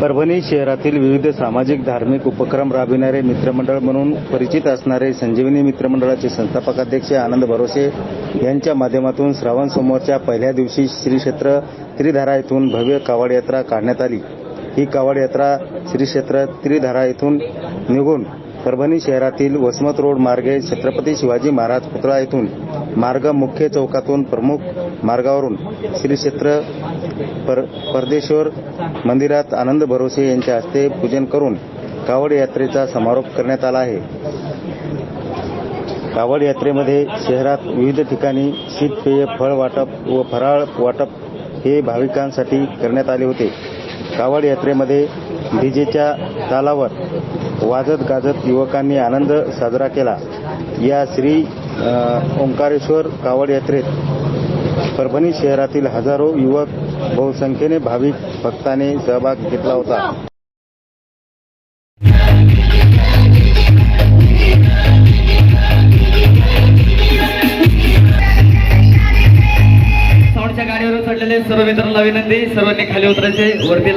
परभणी शहरातील विविध सामाजिक धार्मिक उपक्रम राबविणारे मित्रमंडळ म्हणून परिचित असणारे संजीवनी मित्रमंडळाचे संस्थापक अध्यक्ष आनंद भरोसे यांच्या माध्यमातून श्रावण सोमवारच्या पहिल्या दिवशी श्री क्षेत्र त्रिधारा येथून भव्य कावड यात्रा काढण्यात आली. ही कावड यात्रा श्री क्षेत्र त्रिधारा येथून निघून परभणी शहरातील वसमत रोड मार्गे छत्रपती शिवाजी महाराज पुतळा येथून मार्ग मुख्य चौकातून प्रमुख मार्गावरून श्री क्षेत्र पर परदेश्वर मंदिरात आनंद भरोसे यांच्या हस्ते पूजन करून कावड यात्रेचा समारोप करण्यात आला आहे. कावड यात्रेमध्ये शहरात विविध ठिकाणी शीतपेय फळ वाटप व फराळ वाटप हे भाविकांसाठी करण्यात आले होते. कावड यात्रेमध्ये डीजेच्या तालावर वाजत गाजत युवकांनी आनंद साजरा केला. या श्री ओंकारेश्वर कावड यात्रेत परभणी शहरातील हजारो युवक बहुसंख्येने भाविक भक्ताने सहभाग घेतला होता. सर्व मित्रांना विनंती सर्वांनी खाली उतरायचे वरती